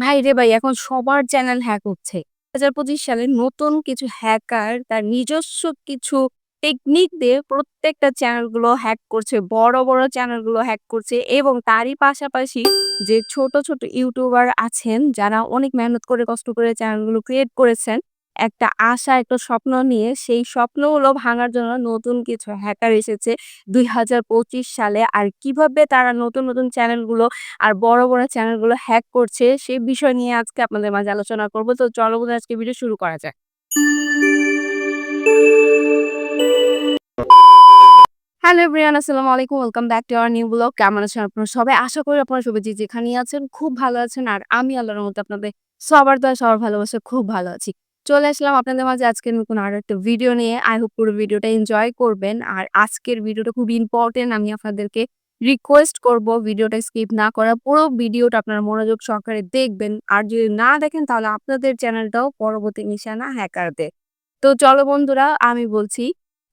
ভাই রে ভাই এখন সবার চ্যানেল হ্যাক হচ্ছে। ২০২৫ সালে নতুন কিছু হ্যাকার তার নিজস্ব কিছু টেকনিক দিয়ে প্রত্যেকটা চ্যানেলগুলো হ্যাক করছে। বড়, বড় চ্যানেলগুলো হ্যাক করছে এবং তারই পাশাপাশি যে ছোট, ছোট ইউটিউবার আছেন যারা অনেক মেহনত করে কষ্ট করে চ্যানেলগুলো ক্রিয়েট করেছেন। একটা আশা, একটা স্বপ্ন নিয়ে সেই স্বপ্নগুলো ভাঙার জন্য নতুন কিছু হ্যাকার এসেছে ২০২৫ সালে। আর কীভাবে তারা নতুন, নতুন চ্যানেলগুলো আর বড়, বড় চ্যানেলগুলো হ্যাক করছে সে বিষয় নিয়ে আজকে আপনাদের মাঝে আলোচনা করব। তো চলো বন্ধুরা আজকে ভিডিও শুরু করা যাক। হ্যালো এভরিওয়ান আসসালামু আলাইকুম। Welcome back to our new blog. কেমন আছেন আপনারা সবাই? আশা করি আপনারা সবাই যে যেখানেই আছেন খুব ভালো আছেন। আর আমি আল্লাহর রহমতে আপনাদের সবার দোয়ায় সবার ভালোবাসায় খুব ভালো আছি। চলে আসলাম আপনাদের মাঝে আজকের নতুন আরও একটা ভিডিও নিয়ে। আই হোপ পুরো ভিডিওটা এনজয় করবেন। আর আজকের ভিডিওটা খুব ইম্পোর্টেন্ট। আমি আপনাদেরকে রিকোয়েস্ট করব ভিডিওটা স্কিপ না করা। পুরো ভিডিওটা আপনারা মনোযোগ সহকারে দেখবেন। আর যদি না দেখেন, তাহলে আপনাদের চ্যানেলটাও পরবর্তী নিশানা হ্যাকারদের। তো চলো বন্ধুরা, আমি বলছি।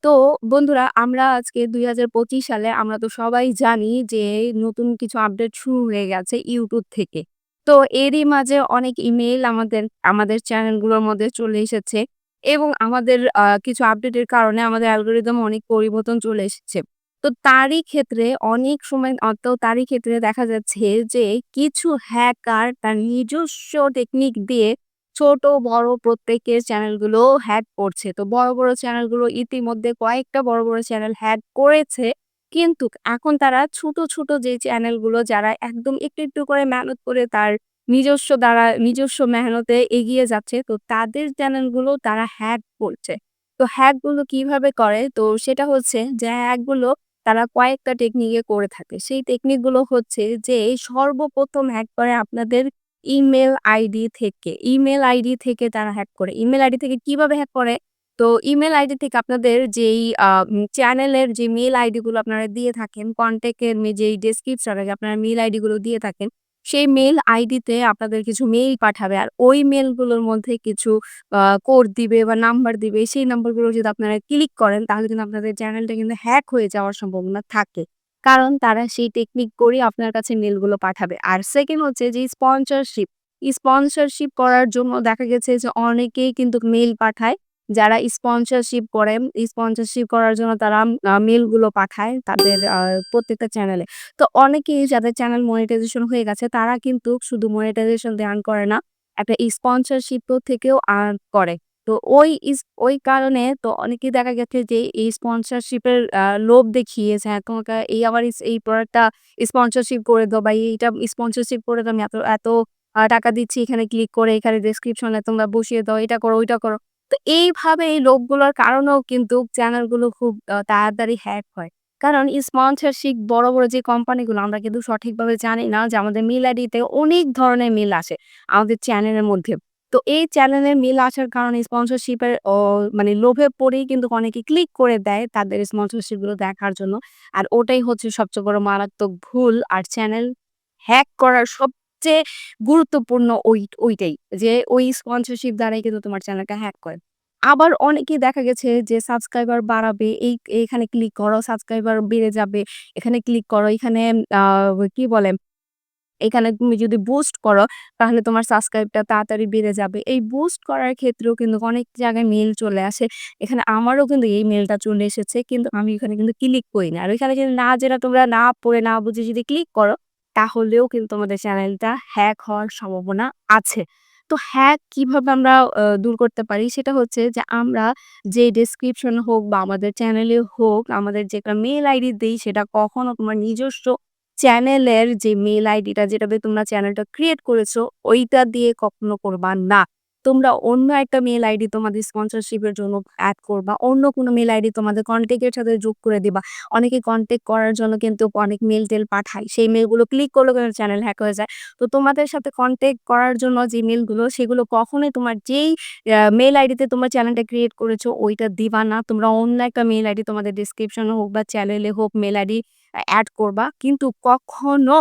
তো বন্ধুরা, আমরা আজকে ২০২৫ সালে আমরা তো সবাই জানি যে নতুন কিছু আপডেট শুরু হয়ে গেছে ইউটিউব থেকে। তো এরই মাঝে অনেক ইমেইল আমাদের আমাদের চ্যানেলগুলোর মধ্যে চলে এসেছে এবং আমাদের কিছু আপডেটের কারণে আমাদের অ্যালগোরিদম অনেক পরিবর্তন চলে এসেছে। তো তারই ক্ষেত্রে অনেক সময় অ তো তারই ক্ষেত্রে দেখা যাচ্ছে যে কিছু হ্যাকার তার নিজস্ব টেকনিক দিয়ে ছোট বড় প্রত্যেকের চ্যানেলগুলো হ্যাক করছে। তো বড়, বড় চ্যানেলগুলো ইতিমধ্যে কয়েকটা বড়, বড় চ্যানেল হ্যাক করেছে। কিন্তু এখন তারা ছোট, ছোট যে চ্যানেলগুলো যারা একদম একটু, একটু করে মেহনত করে তার নিজস্ব দ্বারা নিজস্ব মেহনতে এগিয়ে যাচ্ছে তো তাদের চ্যানেলগুলো তারা হ্যাক করছে। তো হ্যাকগুলো কীভাবে করে? তো সেটা হচ্ছে যে হ্যাকগুলো তারা কয়েকটা টেকনিকে করে থাকে। সেই টেকনিকগুলো হচ্ছে যে সর্বপ্রথম হ্যাক করে আপনাদের ইমেইল আইডি থেকে। ইমেল আইডি থেকে তারা হ্যাক করে। ইমেল আইডি থেকে কীভাবে হ্যাক করে? তো ইমেল আইডি থেকে আপনাদের যেই চ্যানেলের যে মেল আইডি গুলো আপনারা দিয়ে থাকেন, কনট্যাক্ট এর মে যেই ডেসক্রিপশন আপনারা মেল আইডি গুলো দিয়ে থাকেন, সেই মেল আইডিতে আপনাদের কিছু মেইল পাঠাবে। আর ওই মেইলগুলোর মধ্যে কিছু কোড দিবে বা নাম্বার দিবে। সেই নাম্বারগুলো যদি আপনারা ক্লিক করেন তাহলে কিন্তু আপনাদের চ্যানেলটা কিন্তু হ্যাক হয়ে যাওয়ার সম্ভাবনা থাকে। কারণ তারা সেই টেকনিক করেই আপনার কাছে মেইলগুলো পাঠাবে। আর সেকেন্ড হচ্ছে যে স্পন্সরশিপ। স্পন্সরশিপ করার জন্য দেখা গেছে যে অনেকেই কিন্তু মেইল পাঠায়। যারা স্পন্সরশিপ করে, স্পন্সরশিপ করার জন্য তারা মেলগুলো পাঠায় তাদের প্রত্যেকটা চ্যানেলে। তো অনেকেই যাদের চ্যানেল মনিটাইজেশন হয়ে গেছে তারা কিন্তু শুধু মনিটাইজেশন আর্ন করে না, একটা স্পন্সরশিপ থেকেও আর্ন করে। তো ওই ওই কারণে তো অনেকেই দেখা গেছে যে এই স্পন্সরশিপের লোভ দেখিয়েছে হ্যাঁ, তোমাকে এই ইস এই প্রোডাক্টটা স্পন্সরশিপ করে দাও বা এইটা স্পন্সরশিপ করে দাও আমি এত, এত টাকা দিচ্ছি এখানে ক্লিক করে এখানে ডেসক্রিপশনে তোমরা বসিয়ে দাও, এটা করো, ওইটা করো। তো এইভাবে এই লোভগুলোর কারণেও কিন্তু চ্যানেলগুলো খুব তাড়াতাড়ি হ্যাক হয়। কারণ স্পন্সরশিপ বড়, বড় যে কোম্পানিগুলো আমরা কিন্তু সঠিকভাবে জানি না যে আমাদের মেইল আইডিতে অনেক ধরনের মিল আসে আমাদের চ্যানেলের মধ্যে। তো এই চ্যানেলের মিল আসার কারণে স্পন্সরশিপের মানে লোভে পড়েই কিন্তু অনেকে ক্লিক করে দেয় তাদের স্পন্সরশিপগুলো দেখার জন্য। আর ওটাই হচ্ছে সবচেয়ে বড় মারাত্মক ভুল। আর চ্যানেল হ্যাক করার সবচেয়ে গুরুত্বপূর্ণ ওই ওইটাই। যে ওই স্পন্সরশিপ দ্বারাই কিন্তু তোমার চ্যানেলটা হ্যাক করে। আবার অনেকেই দেখা গেছে যে সাবস্ক্রাইবার বাড়াবে, এই এখানে ক্লিক করো, সাবস্ক্রাইবার বেড়ে যাবে। এখানে ক্লিক করো, এখানে কি বলে? এখানে তুমি যদি বুস্ট করো তাহলে তোমার সাবস্ক্রাইবটা তাড়াতাড়ি বেড়ে যাবে। এই বুস্ট করার ক্ষেত্রেও কিন্তু অনেক জায়গায় মেল চলে আসে। এখানে আমারও কিন্তু এই মেলটা চলে এসেছে। কিন্তু আমি এখানে কিন্তু ক্লিক করি না। আর ওইখানে কিন্তু না যেটা তোমরা না পড়ে না বুঝে যদি ক্লিক করো তাহলেও কিন্তু আমাদের চ্যানেলটা হ্যাক হওয়ার সম্ভাবনা আছে। তো হ্যাক কীভাবে আমরা দূর করতে পারি? সেটা হচ্ছে যে আমরা যে ডেসক্রিপশন হোক বা আমাদের চ্যানেলে হোক, আমাদের যে একটা মেল আইডি দিই সেটা কখনো তোমার নিজস্ব চ্যানেলের যে মেল আইডিটা যেটা দিয়ে তোমরা চ্যানেলটা ক্রিয়েট করেছ, ওইটা দিয়ে কখনো করবা না। তোমরা অন্য একটা মেল আইডি তোমাদের স্পন্সরশিপের জন্য অ্যাড করবা। অন্য কোনো মেল আইডি তোমাদের কনট্যাক্ট এর সাথে যোগ করে দিবা। অনেকে কনট্যাক্ট করার জন্য কিন্তু অনেক মেল টেল পাঠায়। সেই মেইলগুলো ক্লিক করলে কিন্তু চ্যানেল হ্যাক হয়ে যায়। তো তোমাদের সাথে কনট্যাক্ট করার জন্য যে মেইলগুলো সেগুলো কখনোই তোমার যেই মেল আইডিতে তোমার চ্যানেলটা ক্রিয়েট করেছ, ওইটা দিবা না। তোমরা অন্য একটা মেল আইডি তোমাদের ডেসক্রিপশনে হোক বা চ্যানেলে হোক মেল আইডি এড করবা। কিন্তু কখনো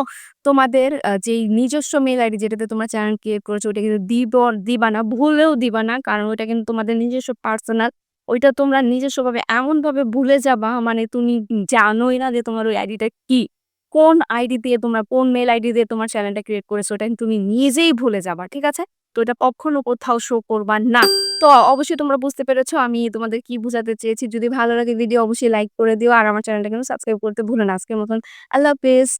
তোমাদের যেই নিজস্ব মেল আইডি যেটাতে তোমরা চ্যানেল ক্রিয়েট করেছ ওইটা কিন্তু দিব, দিবা না। ভুলেও দিবা না। কারণ ওইটা কিন্তু তোমাদের নিজস্ব পার্সোনাল। ওইটা তোমরা নিজস্বভাবে এমনভাবে ভুলে যাবা মানে তুমি জানোই না যে তোমার ওই আইডিটা কি। কোন আইডি দিয়ে তোমরা, কোন মেল আইডি দিয়ে তোমার চ্যানেলটা ক্রিয়েট করেছ, ওটা তুমি নিজেই ভুলে যাবা, ঠিক আছে তো এটা কখনো কোথাও শো করবার না। তো অবশ্যই তোমরা বুঝতে পেরেছ আমি তোমাদের কি বুঝাতে চেয়েছি। যদি ভালো লাগে ভিডিও অবশ্যই লাইক করে দিও। আর আমার চ্যানেলটা কিন্তু সাবস্ক্রাইব করতে ভুলো না। আজকের মতন আল্লাহ হাফেজ।